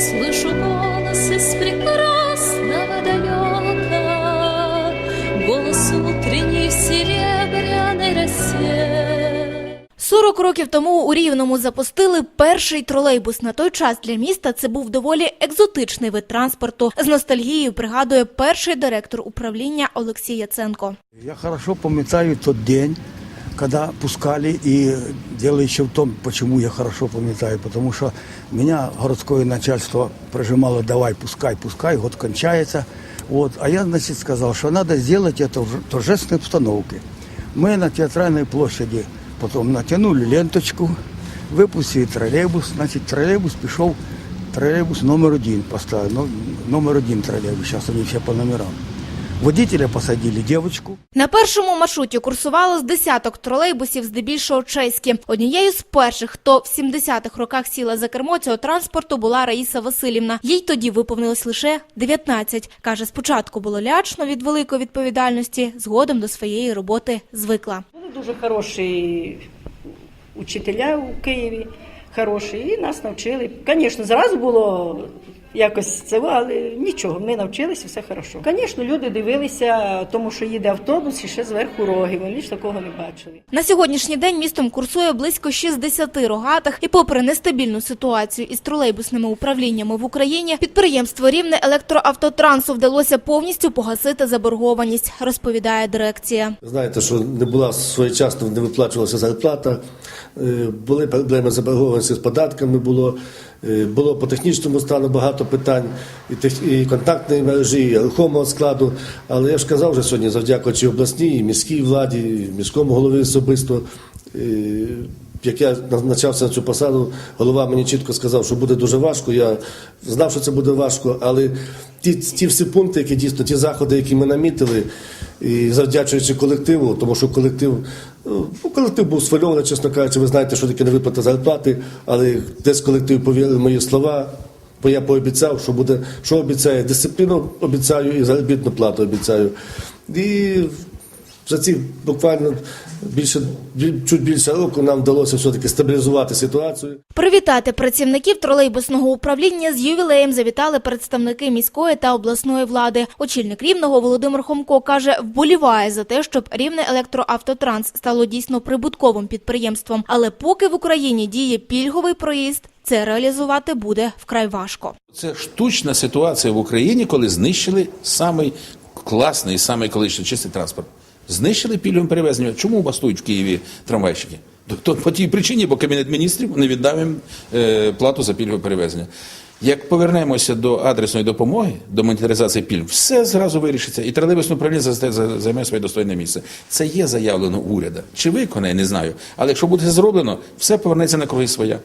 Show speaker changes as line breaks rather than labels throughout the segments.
Слышу голос из прекрасного далека, Голос утренний в серебряной росе.
40 років тому у Рівному запустили перший тролейбус. На той час для міста це був доволі екзотичний вид транспорту. З ностальгією пригадує перший директор управління Олексій Яценко.
Я хорошо помню тот день, когда пускали, и дело еще в том, почему я хорошо помню, потому что меня городское начальство прижимало, давай, пускай, пускай, год кончается. Вот. А я, значит, сказал, что надо сделать это в торжественной обстановке. Мы на театральной площади потом натянули ленточку, выпустили троллейбус, значит, троллейбус пішов, троллейбус номер один поставили, ну, номер один троллейбус, сейчас они все по номерам. Водителя посадили девочку,
На першому маршруті курсувало з десяток тролейбусів, здебільшого чеські. Однією з перших, хто в 70-х роках сіла за кермо цього транспорту, була Раїса Васильівна. Їй тоді виповнилось лише 19. Каже, спочатку було лячно від великої відповідальності, згодом до своєї роботи звикла.
Були дуже хороші учителя у Києві, хороші, і нас навчили. Звісно, зразу було якось це, але нічого, ми навчилися, все хорошо. Звісно, люди дивилися, тому що їде автобус і ще зверху роги. Вони ж такого не бачили.
На сьогоднішній день містом курсує близько 60 рогатих, і попри нестабільну ситуацію із тролейбусними управліннями в Україні, підприємство Рівне електроавтотрансу вдалося повністю погасити заборгованість, розповідає дирекція.
Знаєте, що не була своєчасно, не виплачувалася зарплата, е, були проблеми заборгованості з податками, було, е, було по технічному стану багато питань, і, тех- і контактної мережі, і рухомого складу. Але я ж казав вже сьогодні, завдякуючи обласній, і міській владі, і міському голові особисто. Як я назначався на цю посаду, голова мені чітко сказав, що буде дуже важко. Я знав, що це буде важко, але ті, ті всі пункти, які дійсно, ті заходи, які ми намітили, і завдячуючи колективу, тому що колектив, ну, колектив був сфальований, чесно кажучи, ви знаєте, що таке невиплата зарплати, але десь колектив повірив мої слова. Бо я пообіцяв, що буде, що обіцяє, дисципліну обіцяю і заробітну плату обіцяю. І за ці буквально більше біль- чуть більше року нам вдалося все-таки стабілізувати ситуацію.
Привітати працівників тролейбусного управління з ювілеєм завітали представники міської та обласної влади. Очільник рівного Володимир Хомко каже, вболіває за те, щоб рівне електроавтотранс стало дійсно прибутковим підприємством. Але поки в Україні діє пільговий проїзд, це реалізувати буде вкрай важко.
Це штучна ситуація в Україні, коли знищили самий класний, самий колишній чистий транспорт. Знищили пільговим перевезенням. Чому бастують в Києві трамвайщики? То по тій причині, бо Кабінет міністрів не віддав їм е, плату за пільгове перевезення. Як повернемося до адресної допомоги, до монетаризації пільг, все зразу вирішиться, і тролейбусне управління за- за- займе своє достойне місце. Це є заявлено уряда. Чи виконає, не знаю. Але якщо буде зроблено, все повернеться на круги своя.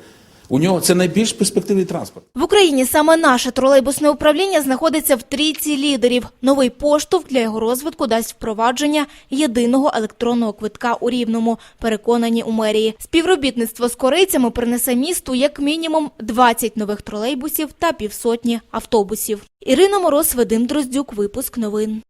У нього це найбільш перспективний транспорт.
В Україні саме наше тролейбусне управління знаходиться в трійці лідерів. Новий поштовх для його розвитку дасть впровадження єдиного електронного квитка у Рівному, переконані у мерії. Співробітництво з корейцями принесе місту як мінімум 20 нових тролейбусів та півсотні автобусів. Ірина Мороз, Вадим Дроздюк, випуск новин.